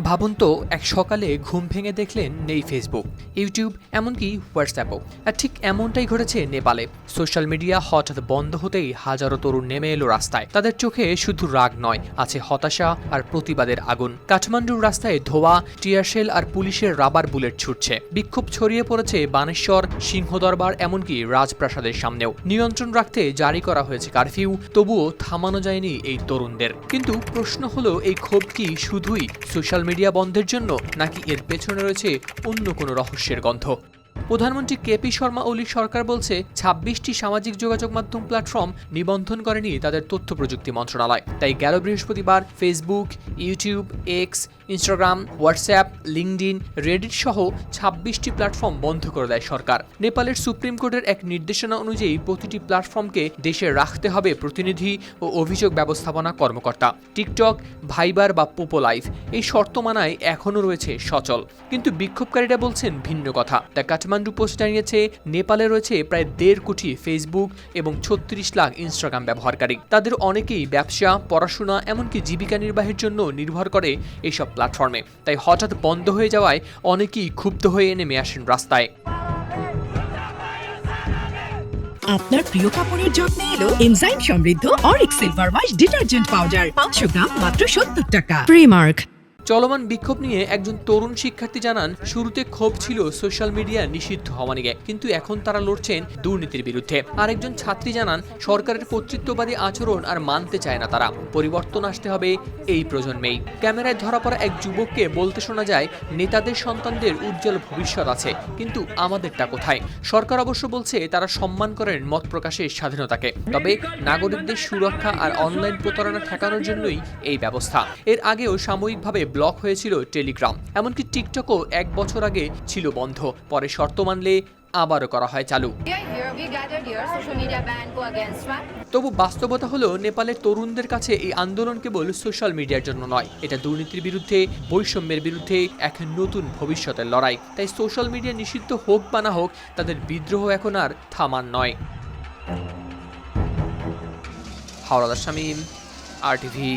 ভাবুন তো, এক সকালে ঘুম ভেঙে দেখলেন নেই ফেসবুক ইউটিউব এমনকি হোয়াটসঅ্যাপও আর ঠিক এমনটাই ঘটেছে নেপালে। সোশ্যাল মিডিয়া হঠাৎ বন্ধ হতেই হাজারো তরুণ নেমে এলো রাস্তায়। তাদের চোখে শুধু রাগ নয়, আছে হতাশা আর প্রতিবাদের আগুন। কাঠমান্ডুর রাস্তায় ধোয়া টিয়ারশেল আর পুলিশের রাবার বুলেট ছুটছে। বিক্ষোভ ছড়িয়ে পড়েছে বানেশ্বর, সিংহদরবার, এমনকি রাজপ্রাসাদের সামনেও। নিয়ন্ত্রণ রাখতে জারি করা হয়েছে কারফিউ, তবুও থামানো যায়নি এই তরুণদের। কিন্তু প্রশ্ন হলো, এই ক্ষোভ কি শুধুই সোশ্যাল মিডিয়া বন্ধের জন্য নাকি এর পেছনে রয়েছে অন্য কোনো রহস্যের গন্ধ? প্রধানমন্ত্রী কেপি শর্মা ওলি সরকার বলছে, ছাব্বিশটি সামাজিক যোগাযোগ মাধ্যম প্ল্যাটফর্ম নিবন্ধন করেনি তাদের তথ্য প্রযুক্তি মন্ত্রণালয়। তাই গেল বৃহস্পতিবার Facebook YouTube X Instagram WhatsApp LinkedIn Reddit সহ ছাব্বিশটি প্ল্যাটফর্ম বন্ধ করে দেয় সরকার। নেপালের সুপ্রিম কোর্টের এক নির্দেশনা অনুযায়ী প্রতিটি প্ল্যাটফর্মকে দেশে রাখতে হবে প্রতিনিধি ও অভিযোগ ব্যবস্থাপনা কর্মকর্তা। টিকটক, ভাইবার বা পোপো লাইভ এই শর্ত মানায় এখনও রয়েছে সচল। কিন্তু বিক্ষোভকারীরা বলছেন ভিন্ন কথা। দ্য কাঠমান্ডু পোস্ট জানিয়েছে, নেপালে রয়েছে প্রায় দেড় কোটি ফেসবুক এবং ছত্রিশ লাখ ইনস্টাগ্রাম ব্যবহারকারী। তাদের অনেকেই ব্যবসা, পড়াশোনা, এমনকি জীবিকা নির্বাহের জন্য নির্ভর করে এইসব প্ল্যাটফর্মে তাই হঠাৎ বন্ধ হয়ে যাওয়ায় অনেকেই ক্ষুব্ধ হয়ে নেমে আসেন রাস্তায়। আপনার প্রিয় কাপড়ের যত্নে এলো এনজাইম সমৃদ্ধ Auric silver wash detergent powder পাঁচশো গ্রাম মাত্র সত্তর টাকা। প্রিমার্ক চলমান বিক্ষোভ নিয়ে একজন তরুণ শিক্ষার্থী জানান, শুরুতে ক্ষোভ ছিল সোশ্যাল মিডিয়া নিষিদ্ধ হওয়া নিয়ে, কিন্তু এখন তারা লড়ছেন দুর্নীতির বিরুদ্ধে। আরেকজন ছাত্রী জানান, সরকারের কর্তৃত্ববাদী আচরণ আর মানতে চায় না তারা। পরিবর্তন আসতে হবে এই প্রজন্মেই। ক্যামেরায় ধরা পড়া এক যুবককে বলতে শোনা যায়, নেতাদের সন্তানদের উজ্জ্বল ভবিষ্যৎ আছে, কিন্তু আমাদেরটা কোথায়? সরকার অবশ্য বলছে, তারা সম্মান করেন মত প্রকাশের স্বাধীনতাকে। তবে নাগরিকদের সুরক্ষা আর অনলাইন প্রতারণা ঠেকানোর জন্যই এই ব্যবস্থা। এর আগেও সাময়িকভাবে ব্লক হয়েছিল টেলিগ্রাম এমনকি টিকটকও এক বছর আগে ছিল বন্ধ। পরে শর্ত মানলে আবারও করা হয় চালু. তবু বাস্তবতা হলো নেপালের তরুণদের কাছে এই আন্দোলন কেবল সোশ্যাল মিডিয়ার জন্য নয় এটা দুর্নীতির বিরুদ্ধে বৈষম্যের বিরুদ্ধে এক নতুন ভবিষ্যতের লড়াই। তাই সোশ্যাল মিডিয়া নিষিদ্ধ হোক বা না হোক তাদের বিদ্রোহ এখন আর থামার নয়। হাওড়াদার শামীম আর টিভি